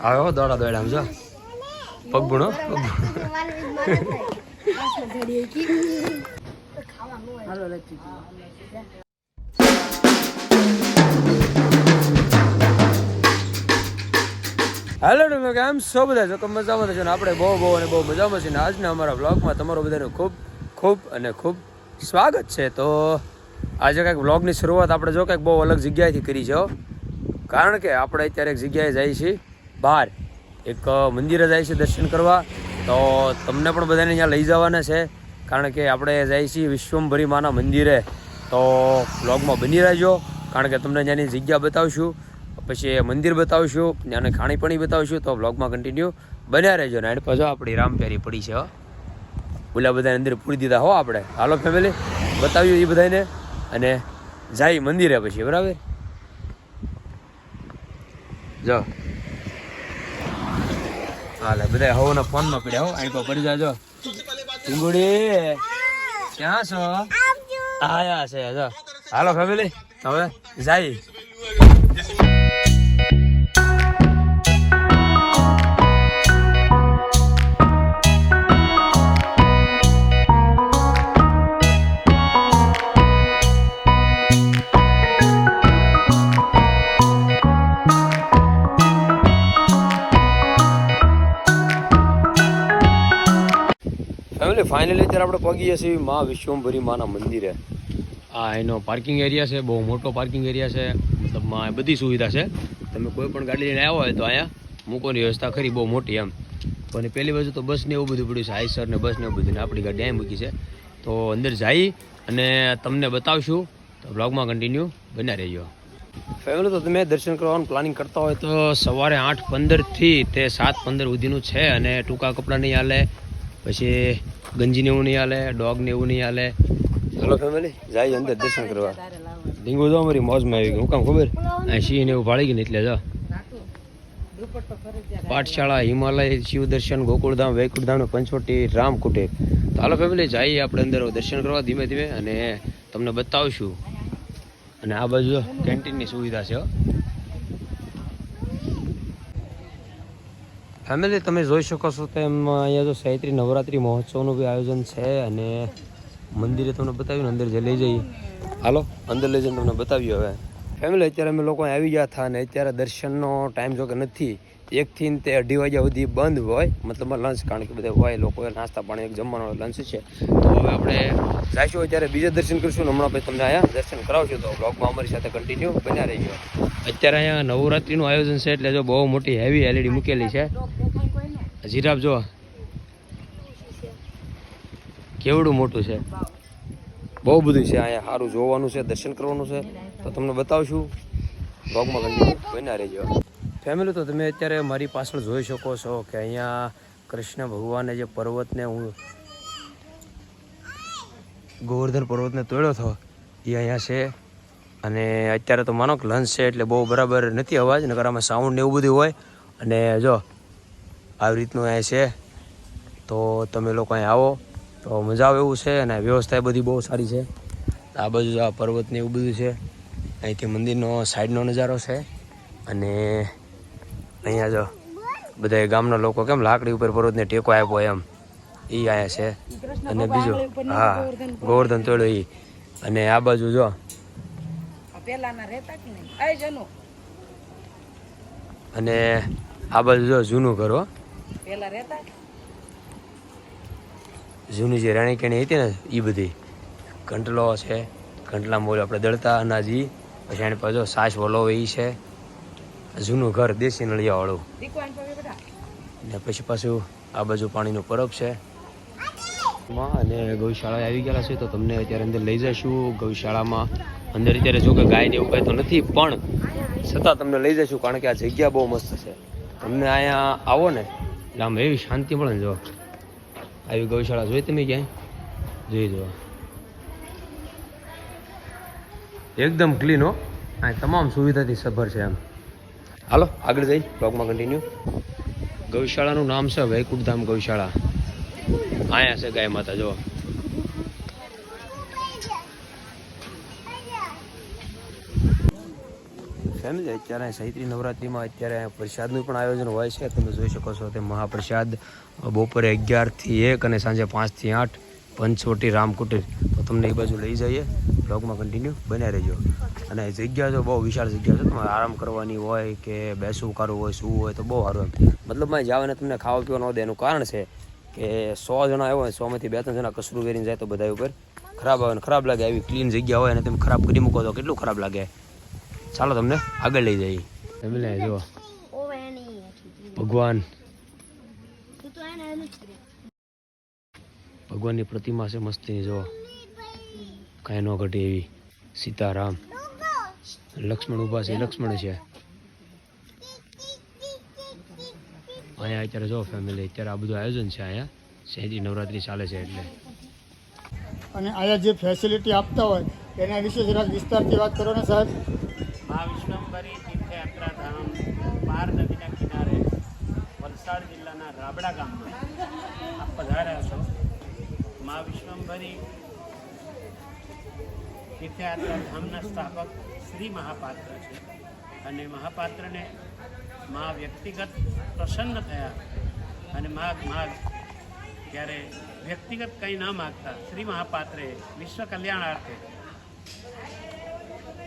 આવ્યો દોડા દોડા આમ જો. પગ ભૂણો હેલો તમે કેમ છો બધા જો મજામાં છો ને આપણે બહુ બહુ અને બહુ મજામાં છીએ ને આજના અમારા બ્લોગમાં તમારું બધાનું ખૂબ ખૂબ અને ખૂબ સ્વાગત છે. તો આજે કંઈક બ્લોગની શરૂઆત આપણે જો કંઈક બહુ અલગ જગ્યાએથી કરી છે કારણ કે આપણે અત્યારે એક જગ્યાએ જઈએ છીએ. બહાર એક મંદિરે જાય છે દર્શન કરવા. તો તમને પણ બધાને અહીંયા લઈ જવાના છે. કારણ કે આપણે જાય છીએ વિશ્વમભરી માના મંદિરે. તો બ્લોગમાં બની રહેજો. કારણ કે તમને ત્યાંની જગ્યા બતાવશું. પછી મંદિર બતાવશું. અને ખાણીપાણી બતાવશું. તો બ્લોગમાં કન્ટિન્યુ બન્યા રહેજો. ને એની પાછો આપણી રામપ્યારી પડી છે ઓલા બધાને અંદર પૂરી દીધા, હો આપણે. હાલો ફેમિલી બતાવ્યું એ બધાને. અને જાય મંદિરે પછી, બરાબર? જો. હાલે બધા હવના ફોનમાં પડ્યા હો. અહીં પર પડી જાજો. ટીંગુડી ક્યાં છો? આયા છે હાલો ફેમિલી હવે જાય. ફાઇનલી અત્યારે આપણે પગીએ છીએ મા વિશ્વંભરી માના મંદિરે. આ એનો પાર્કિંગ એરિયા છે બહુ મોટો પાર્કિંગ એરિયા છે. મતલબમાં બધી સુવિધા છે. તમે કોઈ પણ ગાડી લઈને આવ્યા હોય તો અહીંયા મૂકવાની વ્યવસ્થા ખરી બહુ મોટી એમ. પણ પહેલી બાજુ તો બસ ને એવું બધું પડ્યું છે આઈસર ને બસ ને એવું બધું આપણી ગાડી અહીં મૂકી છે. તો અંદર જઈ અને તમને બતાવશું. તો બ્લોગમાં કન્ટિન્યુ બન્યા રહેજો. ફેમિલી તો તમે દર્શન કરવાનું પ્લાનિંગ કરતા હોય. તો સવારે આઠ પંદરથી તે સાત પંદર સુધીનું છે અને ટૂંકા કપડાં નહીં હાલે. પછી ગંજીને એવું નહીં હાલે ડોગને એવું નહીં હાલે. ચલો ફેમિલી જાય અંદર દર્શન કરવા. ડીંગુ જો અમારી મોજમાં આવી ગયું. હું કામ ખબર? અહીં સિંહ ને એવું ભાળી ગયું એટલે જો. પાઠશાળા હિમાલય શિવ દર્શન ગોકુળધામ વૈકુળધામ પંચવટી રામકુટે તો હાલો ફેમિલી જઈએ આપણે અંદર દર્શન કરવા ધીમે ધીમે અને તમને બતાવશું. અને આ બાજુ કેન્ટીનની સુવિધા છે ફેમિલી, તમે જોઈ શકો છો તેમ અહીંયા જો ચૈત્રી નવરાત્રી મહોત્સવનું બી આયોજન છે અને મંદિરે તમને બતાવ્યું ને અંદર જે લઈ જઈએ. હાલો, અંદર લઈ જઈને તમને બતાવ્યું હવે. ફેમિલી, અત્યારે અમે લોકો આવી ગયા હતા અને અત્યારે દર્શનનો ટાઈમ જો કે નથી. એકથી તે અઢી વાગ્યા સુધી બંધ હોય. મતલબ લંચ, કારણ કે બધા હોય, લોકો નાસ્તા પાણી એક જમવાનો લંચ છે. તો હવે આપણે જઈશું અત્યારે બીજા દર્શન કરીશું ને હમણાં પછી તમને અહીંયા દર્શન કરાવશું. તો બ્લોગમાં અમારી સાથે કન્ટિન્યુ બન્યા રહીજો. અત્યારે અહીંયા નવરાત્રીનું આયોજન છે, એટલે જો બહુ મોટી હેવી એલઈડી મૂકેલી છે. જીરાફ જો કેવડું મોટું છે? બહુ બધું છે અહીંયા. સારું જોવાનું છે, દર્શન કરવાનું છે. તો તમને બતાવશું. બ્લોગમાં કન્ટિન્યુ બન્યા રહેજો. ફેમિલી તો તમે અત્યારે મારી પાછળ જોઈ શકો છો કે અહીંયા કૃષ્ણ ભગવાને જે પર્વતને હું ગોવર્ધન પર્વતને તોડ્યો હતો, એ અહીંયા છે. અને અત્યારે તો માનો કે લંચ છે એટલે બહુ બરાબર નથી અવાજ, નકર આમાં સાઉન્ડ ને એવું બધું હોય. અને જો આવી રીતનું અહીંયા છે. તો તમે લોકો અહીંયા આવો. તો મજા આવે એવું છે અને વ્યવસ્થા બધી બહુ સારી છે. આ બાજુ આ પર્વત ને એવું બધું છે. અહીંથી મંદિરનો સાઈડનો નજારો છે. અને અહીંયા જો બધા ગામના લોકો કેમ લાકડી ઉપર પર્વતને ટેકો આપ્યો એમ. એ અહીંયા છે. અને બીજું હા ગોવર્ધન તોડો એ અને આ બાજુ જો. અને આ બાજુ જો જૂનું ઘર હો. પેલા રહેતા જૂની જે રાણી કેણી હતી ને એ બધી. કંટલો છે કંટલા મોલ આપણે દળતા અનાજી પછી એની પાછો સાસ વલો એ છે. જૂનું ઘર દેશી નળિયાવાળું. ને પછી પાછું આ બાજુ પાણીનું પરબ છે. માં અને ગૌશાળા આવી ગયેલા છે તો તમને અત્યારે અંદર લઈ જઈશું ગૌશાળામાં. અંદર અત્યારે જો કે ગાય ને એવું કાંઈ તો નથી પણ છતાં તમને લઈ જઈશું કારણ કે આ જગ્યા બહુ મસ્ત છે. તમને અહીંયા આવો ને. એટલે આમ એવી શાંતિ મળે ને જો. આવી ગૌશાળા જોઈ તમે ક્યાંય? જોઈ જો એકદમ ક્લીન હો. આ તમામ સુવિધાથી સભર છે એમ હાલો આગળ જઈ. બ્લોગમાં કન્ટિન્યુ ગૌશાળાનું નામ છે વૈકુંઠધામ ગૌશાળા. અહીંયા છે ગાય માતા જો ફેમિલી અત્યારે ચૈત્રી નવરાત્રિમાં અત્યારે પ્રસાદનું પણ આયોજન હોય છે. તમે જોઈ શકો છો તે મહાપ્રસાદ બપોરે અગિયારથી એક અને સાંજે પાંચથી આઠ પંચવટી રામકુટીર. તો તમને એ બાજુ લઈ જઈએ. બ્લોગમાં કન્ટિન્યુ બન્યા રહેજો. અને જગ્યા તો બહુ વિશાળ જગ્યા છે. તમારે આરામ કરવાની હોય કે બેસવું કરવું હોય શું હોય તો બહુ સારું એમ. મતલબમાં જવાને તમને ખાવા પીવા ન દે એનું કારણ છે કે સો જણા આવ્યો હોય, સોમાંથી બે ત્રણ જણા કસરું વેરીને જાય તો બધા ઉપર ખરાબ આવે ને ખરાબ લાગે. આવી ક્લીન જગ્યા હોય અને તમે ખરાબ કરી મૂકો તો કેટલું ખરાબ લાગે. ચાલો તમને આગળ લઈ જઈએ. ફેમિલી જો ઓવે ભગવાન. ભગવાનની પ્રતિમા છે મસ્તીની જો કાંઈ ન ઘટે એવી. સીતારામ. લક્ષ્મણ ઊભા છે લક્ષ્મણ છે. અહીંયા અત્યારે જો ફેમિલી અત્યારે આ બધું આયોજન છે અહીંયા. સહેજી નવરાત્રી ચાલે છે એટલે. અને અહીંયા જે ફેસિલિટી આપતા હોય એના વિશે જરાક વિસ્તારથી વાત કરો ને સાહેબ. મા વિશ્વંભરી તીર્થયાત્રા ધામ પાર નદીના કિનારે વલસાડ જિલ્લાના રાબડા ગામમાં આપ પધાર્યા છો. મા વિશ્વંભરી તીર્થયાત્રા સ્થાપક શ્રી મહાપાત્ર છે અને મહાપાત્રને મા વ્યક્તિગત પ્રસન્ન થયા અને મા મા ત્યારે વ્યક્તિગત કંઈ ન માગતા શ્રી મહાપાત્રે વિશ્વ કલ્યાણાર્થે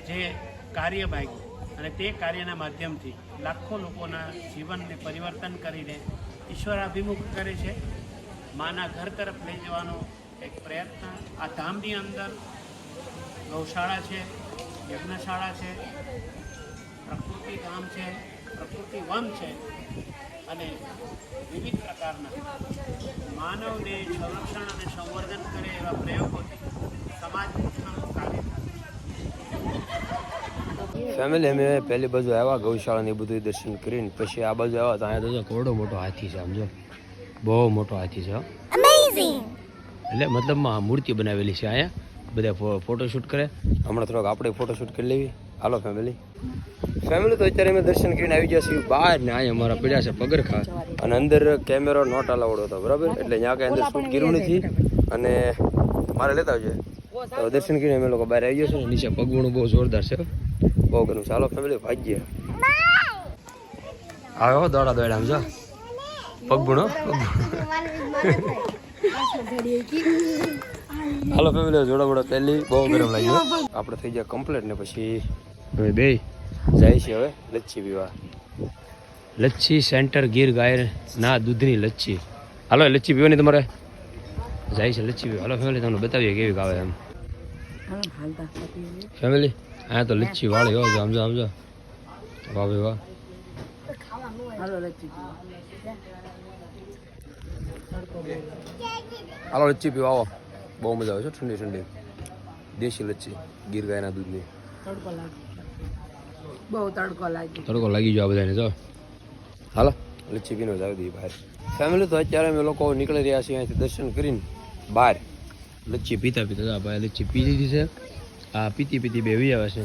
જે કાર્ય માગ્યું અને તે કાર્યના માધ્યમથી લાખો લોકોના જીવનને પરિવર્તન કરીને ઈશ્વરાભિમુખ કરે છે. માના ઘર તરફ લઈ જવાનો એક પ્રયત્ન. આ ધામની અંદર ગૌશાળા છે, યજ્ઞશાળા છે, પ્રકૃતિ ધામ છે, પ્રકૃતિ વન છે અને વિવિધ પ્રકારના માનવને સંરક્ષણ અને સંવર્ધન કરે એવા પ્રયોગોથી સમાજ રક્ષણનું કાર્ય ફેમિલી અમે પહેલી બાજુ આવ્યા ગૌશાળા ને બધું દર્શન કરીને. પછી આ બાજુ આવ્યા તો અહીંયા તો જો મોટો હાથી છે સમજો બહુ મોટો હાથી છે હો. એટલે મતલબમાં મૂર્તિ બનાવેલી છે અહીંયા. બધા ફોટોશૂટ કરે. હમણાં થોડોક આપણે ફોટોશૂટ કરી લેવી. હાલો ફેમિલી ફેમિલી તો અત્યારે અમે દર્શન કરીને આવી ગયા છીએ બહાર ને અહીંયા અમારા પડ્યા છે પગરખા. અને અંદર કેમેરો નોટ અલાઉડ હતો બરાબર? એટલે ત્યાં કાંઈ અંદર શૂટ કર્યું નથી. અને મારે લેતા આવજો. તો દર્શન કરીને અમે લોકો બહાર આવી ગયા છે નીચે પગવણું બહુ જોરદાર છે બહુ ગરમ ચાલો ફેમિલી ભાગીએ આવ્યો? દોડા દોડા આમ જો પગભૂણો? હાલો ફેમિલી જોડા બોડા પહેલી. બહુ ગરમ લાગ્યું. આપણે થઈ ગયા કમ્પ્લીટ ને પછી હવે બે. જાય છે હવે લચ્છી પીવા લચ્છી સેન્ટર ગીર ગાય ના દૂધની લચ્છી. હાલો લચ્છી પીવાની તમારે? જાય છે લચ્છી પીવા. હાલો ફેમિલી તમને બતાવીએ કેવી ગાવે એમ. ફેમિલી અહીંયા તો લચ્છી વાળી હોય આમ સમજો આમ જો વાહ ભાઈ વાહ હાલો લચ્છી પીવા આવો બહુ મજા આવે છે ઠંડી ઠંડી દેશી લચ્છી ગીર ગાયના દૂધની તડકો લાગે બહુ તડકો લાગે તડકો લાગી ગયો આ બધાને જો હાલો લચ્છી પીને જ આવી દઈએ બહાર ફેમિલી તો અત્યારે અમે લોકો નીકળી રહ્યા છીએ અહીંથી દર્શન કરીને બહાર લચ્છી પીતા પીતા ભાઈ લચ્છી પી લીધી છે આ પીતી પીતી બે આવે છે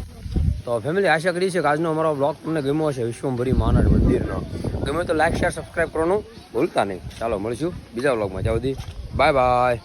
તો ફેમિલી આશા કરી છે કે આજનો અમારો બ્લોગ તમને ગમ્યો હશે વિશ્વભરી માનડ મંદિરનો. ગમે તો લાઈક શેર સબસ્ક્રાઈબ કરવાનું ભૂલતા નહીં. ચાલો મળીશું બીજા બ્લોગમાં જ્યાં સુધી બાય બાય